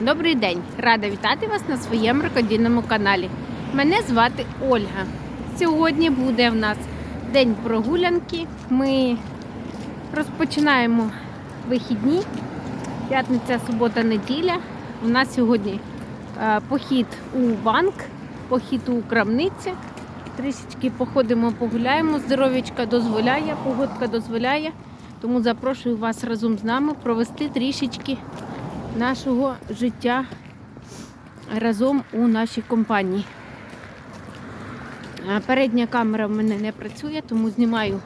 Добрий день! Рада вітати вас на своєму рукодільному каналі. Мене звати Ольга. Сьогодні буде в нас день прогулянки. Ми розпочинаємо вихідні. П'ятниця, субота, неділя. У нас сьогодні е, похід у банк, похід у крамниці. Трішечки походимо, погуляємо. Здоров'ячка дозволяє, погодка дозволяє. Тому запрошую вас разом з нами провести трішечки нашого життя разом у нашій компанії. Передня камера в мене не працює, тому знімаю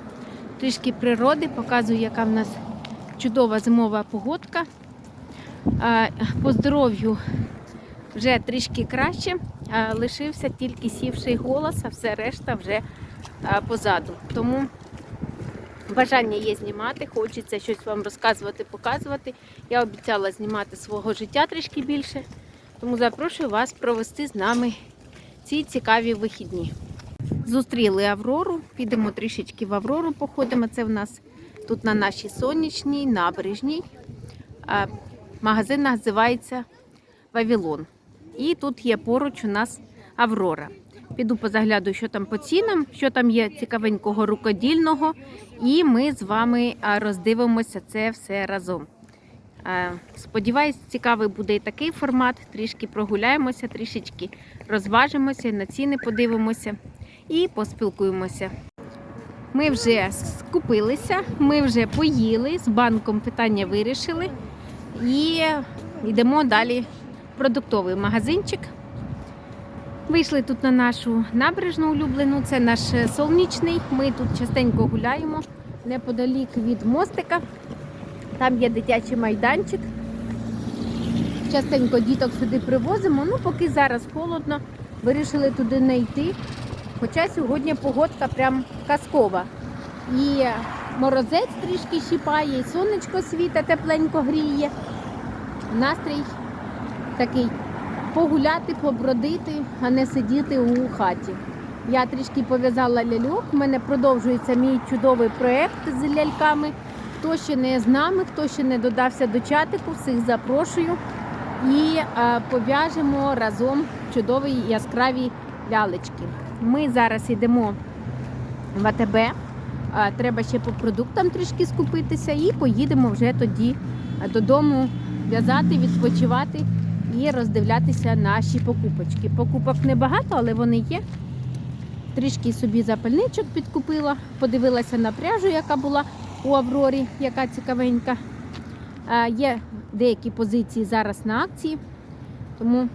трішки природи, показую, яка в нас чудова зимова погодка. По здоров'ю вже трішки краще, лишився тільки сівший голос, а все решта вже позаду. Тому Бажання є знімати, хочеться щось вам розказувати, показувати. Я обіцяла знімати свого життя трішки більше, тому запрошую вас провести з нами ці цікаві вихідні. Зустріли Аврору, підемо трішечки в Аврору, походимо. Це в нас тут на нашій сонячній набережній. Магазин називається Вавилон. І тут є поруч у нас Аврора. Піду позаглядаю, що там по цінам, що там є цікавенького рукодільного, і ми з вами роздивимося це все разом. Сподіваюсь, цікавий буде і такий формат. Трішки прогуляємося, трішечки розважимося, на ціни подивимося і поспілкуємося. Ми вже скупилися, ми вже поїли, з банком питання вирішили і йдемо далі в продуктовий магазинчик. Вийшли тут на нашу набережну улюблену, це наш сонячний. Ми тут частенько гуляємо неподалік від мостика. Там є дитячий майданчик. Частенько діток сюди привозимо. Ну, поки зараз холодно, вирішили туди не йти. Хоча сьогодні погодка прям казкова. І морозець трішки щіпає, і сонечко світа тепленько гріє. Настрій такий погуляти, побродити, а не сидіти у хаті. Я трішки пов'язала ляльок. У мене продовжується мій чудовий проєкт з ляльками. Хто ще не з нами, хто ще не додався до чатику, всіх запрошую і е, пов'яжемо разом чудові яскраві лялечки. Ми зараз йдемо в АТБ. Е, Треба ще по продуктам трішки скупитися і поїдемо вже тоді е, додому в'язати, відпочивати і роздивлятися наші покупочки. Покупок небагато, але вони є. Трішки собі запальничок підкупила, подивилася на пряжу, яка була у Аврорі, яка цікавенька. А, Є деякі позиції зараз на акції, тому,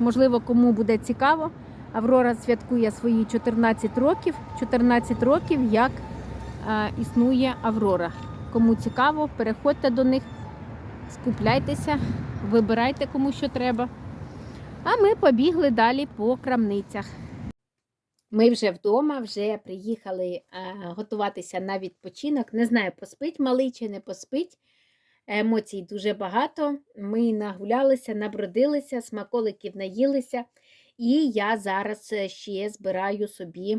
можливо, кому буде цікаво. Аврора святкує свої 14 років. 14 років, як а, існує Аврора. Кому цікаво, переходьте до них, скупляйтеся, вибирайте кому що треба. А ми побігли далі по крамницях. Ми вже вдома, вже приїхали а, готуватися на відпочинок. Не знаю, поспить малий чи не поспить. Емоцій дуже багато. Ми нагулялися, набродилися, смаколиків наїлися. І я зараз е, ще збираю собі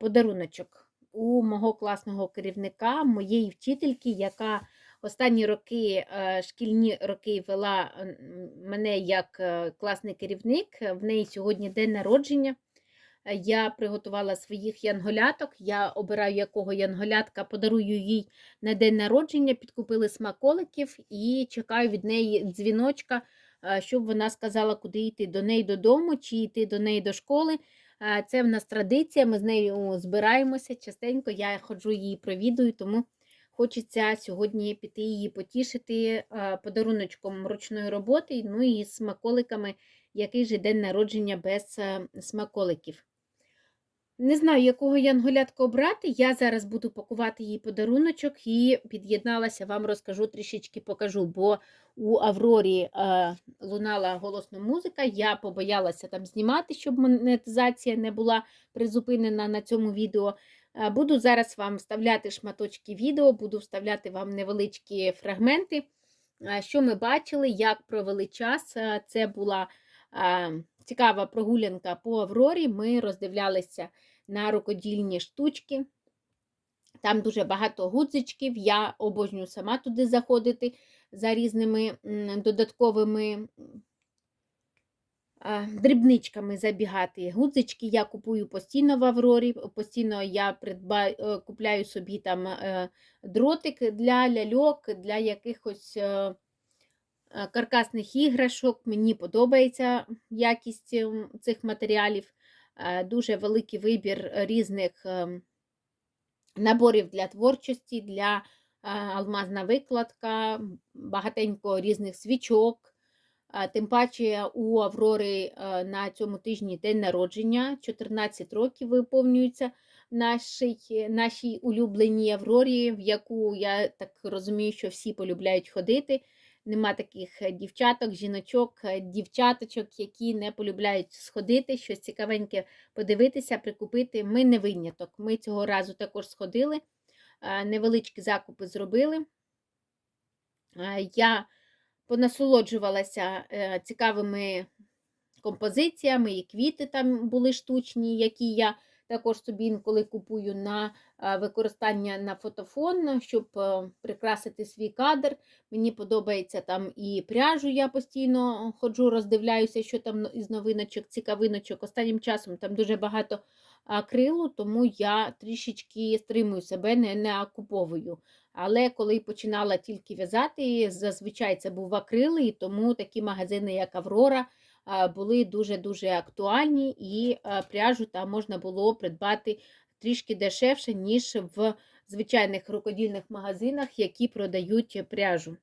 подаруночок у мого класного керівника, моєї вчительки, яка останні роки, е, шкільні роки вела мене як е, класний керівник. В неї сьогодні день народження. Е, Я приготувала своїх янголяток. Я обираю, якого янголятка, подарую їй на день народження, підкупили смаколиків і чекаю від неї дзвіночка, щоб вона сказала, куди йти до неї додому чи йти до неї до школи. Це в нас традиція, ми з нею збираємося частенько. Я ходжу її провідую, тому хочеться сьогодні піти її потішити подаруночком ручної роботи, ну і смаколиками, який же день народження без е, смаколиків. Не знаю, якого янголятка обрати. Я зараз буду пакувати їй подаруночок і під'єдналася, вам розкажу трішечки покажу, бо у Аврорі е, лунала голосна музика. Я побоялася там знімати, щоб монетизація не була призупинена на цьому відео. Е, Буду зараз вам вставляти шматочки відео, буду вставляти вам невеличкі фрагменти, е, що ми бачили, як провели час. Е, Це була цікава прогулянка по Аврорі. Ми роздивлялися на рукодільні штучки. Там дуже багато гудзичків. Я обожнюю сама туди заходити за різними додатковими дрібничками забігати. Гудзички я купую постійно в Аврорі, постійно я придбаю, е, купляю собі там е, дротик для ляльок, для якихось е, е, каркасних іграшок. Мені подобається якість ем, цих матеріалів. Е, Дуже великий вибір різних ем, наборів для творчості, для е, алмазна викладка, багатенько різних свічок. Тим паче у Аврори е, на цьому тижні день народження, 14 років виповнюється нашій, нашій улюбленій Аврорі, в яку я так розумію, що всі полюбляють ходити. Нема таких е, дівчаток, жіночок, е, дівчаточок, які не полюбляють сходити, щось цікавеньке подивитися, прикупити. Ми не виняток. Ми цього разу також сходили, невеличкі закупи зробили. Я понасолоджувалася е, цікавими композиціями, і квіти там були штучні, які я також собі інколи купую на е, використання на фотофон, щоб е, прикрасити свій кадр. Мені подобається там і пряжу, я постійно ходжу, роздивляюся, що там із новиночок, цікавиночок. Останнім часом там дуже багато акрилу, тому я трішечки стримую себе, не, не. Але коли починала тільки в'язати, зазвичай це був акрил, і тому такі магазини, як Аврора, були дуже-дуже актуальні, і пряжу там можна було придбати трішки дешевше, ніж в звичайних рукодільних магазинах, які продають пряжу.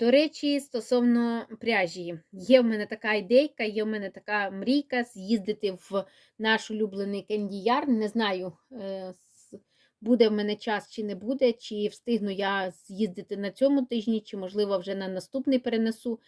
До речі, стосовно пряжі, є в мене така ідейка, є в мене така мрійка з'їздити в наш улюблений кендіяр. Не знаю, е, буде в мене час чи не буде, чи встигну я з'їздити на цьому тижні, чи, можливо, вже на наступний перенесу.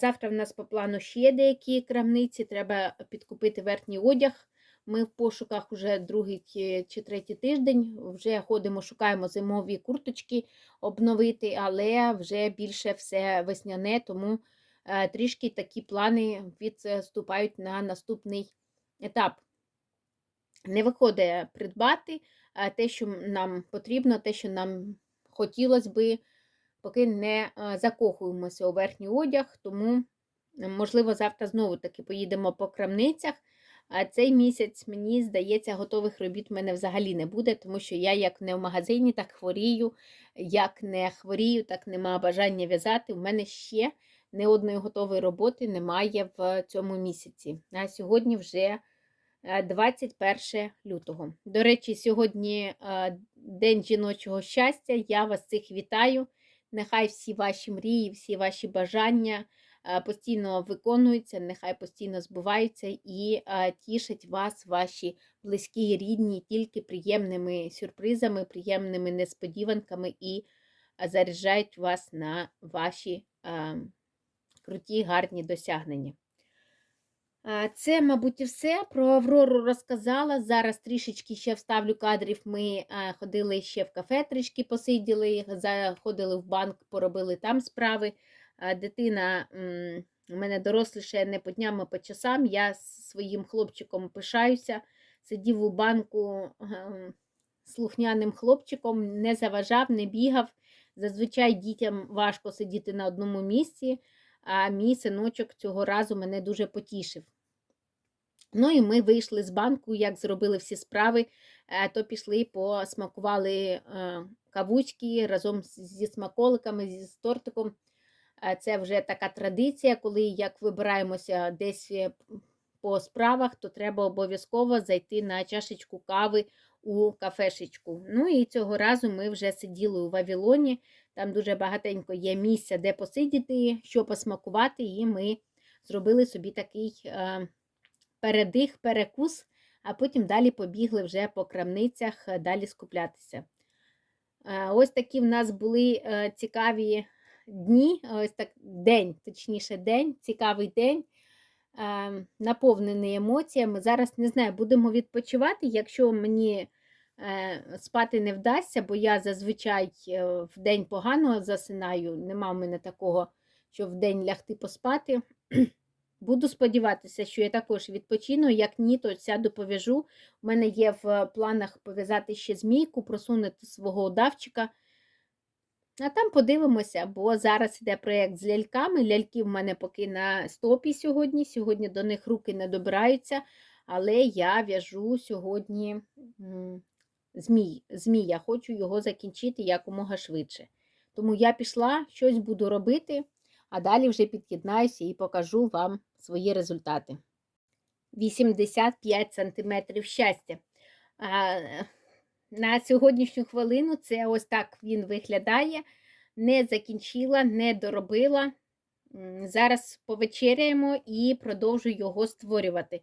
Завтра в нас по плану ще деякі крамниці, треба підкупити верхній одяг. Ми в пошуках уже другий чи- чи третій тиждень. Вже ходимо, шукаємо зимові курточки обновити, але вже більше все весняне, тому е, трішки такі плани відступають на наступний етап. Не виходить придбати е, те, що нам потрібно, те, що нам хотілося би, поки не е, закохуємося у верхній одяг, тому, можливо, завтра знову таки поїдемо по крамницях. А цей місяць, мені здається, готових робіт в мене взагалі не буде, тому що я як не в магазині, так хворію, як не хворію, так нема бажання в'язати. У мене ще не одної готової роботи немає в цьому місяці. А сьогодні вже 21 лютого. До речі, сьогодні е, День жіночого щастя. Я вас цих вітаю. Нехай всі ваші мрії, всі ваші бажання е, постійно виконуються, нехай постійно збуваються і е, тішать вас, ваші близькі рідні, тільки приємними сюрпризами, приємними несподіванками і е, заряджають вас на ваші е, круті, гарні досягнення. Це, мабуть, і все. Про Аврору розказала. Зараз трішечки ще вставлю кадрів. Ми ходили ще в кафе, трішки посиділи, заходили в банк, поробили там справи. Дитина у мене доросліше не по дням, а по часам. Я з своїм хлопчиком пишаюся. Сидів у банку ем, слухняним хлопчиком, не заважав, не бігав. Зазвичай дітям важко сидіти на одному місці, а мій синочок цього разу мене дуже потішив. Ну і ми вийшли з банку, як зробили всі справи, е, то пішли, посмакували е, кавучки разом зі смаколиками, зі тортиком. Е, Це вже така традиція, коли як вибираємося десь по справах, то треба обов'язково зайти на чашечку кави у кафешечку. Ну і цього разу ми вже сиділи у Вавилоні. Там дуже багатенько є місця, де посидіти, що посмакувати, і ми зробили собі такий передих, перекус, а потім далі побігли вже по крамницях е, далі скуплятися. Е, Ось такі в нас були е, цікаві дні, ось так день, точніше, день, цікавий день, наповнений емоціями. Зараз не знаю, будемо відпочивати, якщо мені спати не вдасться, бо я зазвичай в день погано засинаю, нема в мене такого, що в день лягти поспати. Буду сподіватися, що я також відпочину. Як ні, то сяду пов'яжу. У мене є в планах пов'язати ще змійку, просунути свого удавчика. А там подивимося, бо зараз іде проєкт з ляльками. Ляльки в мене поки на стопі сьогодні. Сьогодні до них руки не добираються, але я в'яжу сьогодні змій. змій. Я хочу його закінчити якомога швидше. Тому я пішла, щось буду робити, а далі вже під'єднаюся і покажу вам свої результати. 85 см щастя. А, на сьогоднішню хвилину це ось так він виглядає. Не закінчила, не доробила. Зараз повечеряємо і продовжую його створювати.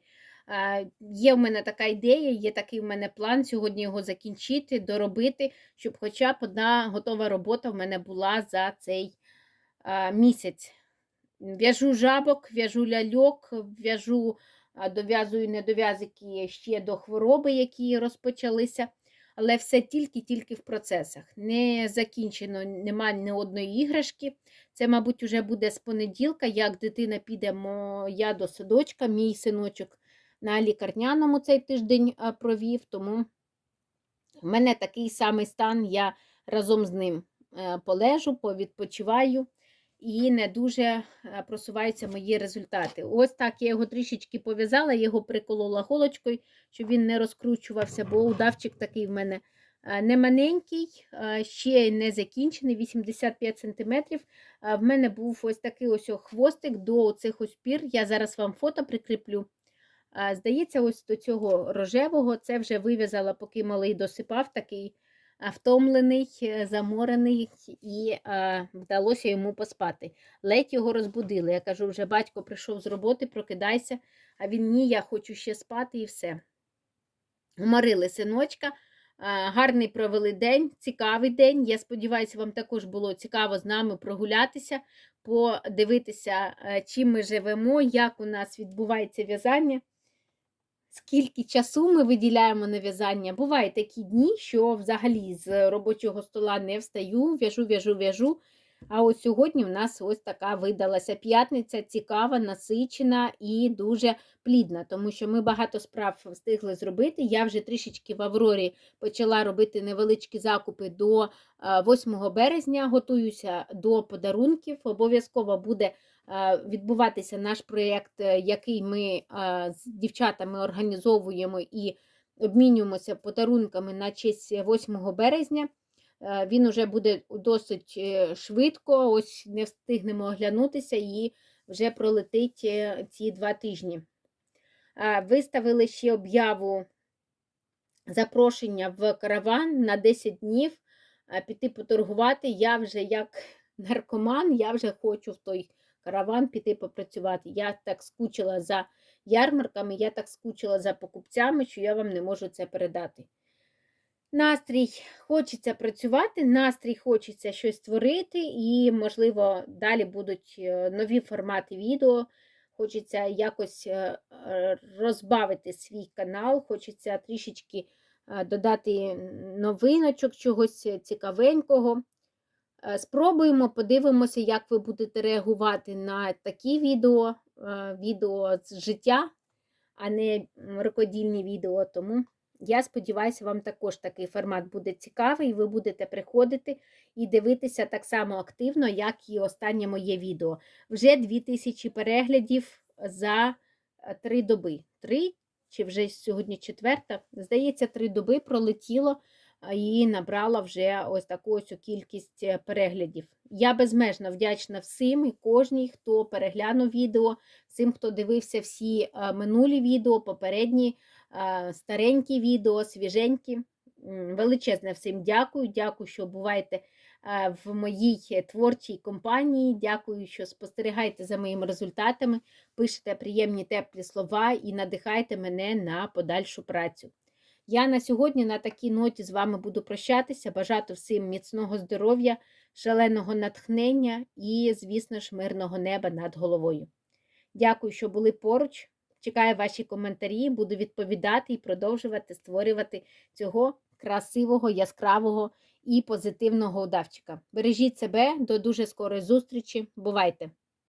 Є в мене така ідея, є такий в мене план сьогодні його закінчити, доробити, щоб хоча б одна готова робота в мене була за цей місяць. В'яжу жабок, в'яжу ляльок, в'яжу, дов'язую недов'язики ще до хвороби, які розпочалися. Але все тільки-тільки в процесах. Не закінчено, немає ні одної іграшки. Це, мабуть, вже буде з понеділка, як дитина піде моя до садочка, мій синочок на лікарняному цей тиждень провів, тому в мене такий самий стан, я разом з ним е, полежу, повідпочиваю і не дуже е, просуваються мої результати. Ось так я його трішечки пов'язала, його приколола голочкою, щоб він не розкручувався, бо удавчик такий в мене е, не маленький, е, ще не закінчений, 85 см. В мене був ось такий ось хвостик до цих ось пір. Я зараз вам фото прикріплю. Здається, ось до цього рожевого це вже вив'язала, поки малий досипав, такий втомлений, е, заморений, і а, вдалося йому поспати. Ледь його розбудили. Я кажу, вже батько прийшов з роботи, прокидайся, а він ні, я хочу ще спати і все. Уморили синочка. Гарний провели день, цікавий день. Я сподіваюся, вам також було цікаво з нами прогулятися, подивитися, е, чим ми живемо, як у нас відбувається в'язання скільки часу ми виділяємо на в'язання. Бувають такі дні, що взагалі з робочого стола не встаю, в'яжу, в'яжу, в'яжу. А от сьогодні в нас ось така видалася п'ятниця, цікава, насичена і дуже плідна, тому що ми багато справ встигли зробити. Я вже трішечки в Аврорі почала робити невеличкі закупи до 8 березня, готуюся до подарунків. Обов'язково буде відбуватися наш проєкт, е, який ми з дівчатами організовуємо і обмінюємося подарунками на честь 8 березня. Е, він уже буде досить е, швидко, ось не встигнемо оглянутися і вже пролетить ці два тижні. Виставили ще об'яву запрошення в караван на 10 днів піти поторгувати. Я вже як наркоман, я вже хочу в той караван піти попрацювати. Я так скучила за ярмарками, я так скучила за покупцями, що я вам не можу це передати. Настрій хочеться працювати, настрій хочеться щось створити, і, можливо, далі будуть е, нові формати відео. Хочеться якось е, розбавити свій канал, хочеться трішечки е, додати новиночок, чогось цікавенького. Спробуємо, подивимося, як ви будете реагувати на такі відео, відео з життя, а не рукодільні відео. Тому я сподіваюся, вам також такий формат буде цікавий, і ви будете приходити і дивитися так само активно, як і останнє моє відео. Вже 2000 переглядів за е, три доби. Три, чи вже сьогодні четверта, здається, три доби пролетіло і набрала вже ось таку ось кількість е, переглядів. Я безмежно вдячна всім і кожній, хто переглянув відео, всім, хто дивився всі е, минулі відео, попередні, е, старенькі відео, свіженькі. Величезне всім дякую. Дякую, що буваєте в моїй творчій компанії. Дякую, що спостерігаєте за моїми результатами, пишете приємні теплі слова і надихаєте мене на подальшу працю. Я на сьогодні на такій ноті з вами буду прощатися, бажати всім міцного здоров'я, шаленого натхнення і, звісно ж, мирного неба над головою. Дякую, що були поруч. Чекаю ваші коментарі, буду відповідати і продовжувати створювати цього красивого, яскравого і позитивного удавчика. Бережіть себе, до дуже скорої зустрічі. Бувайте!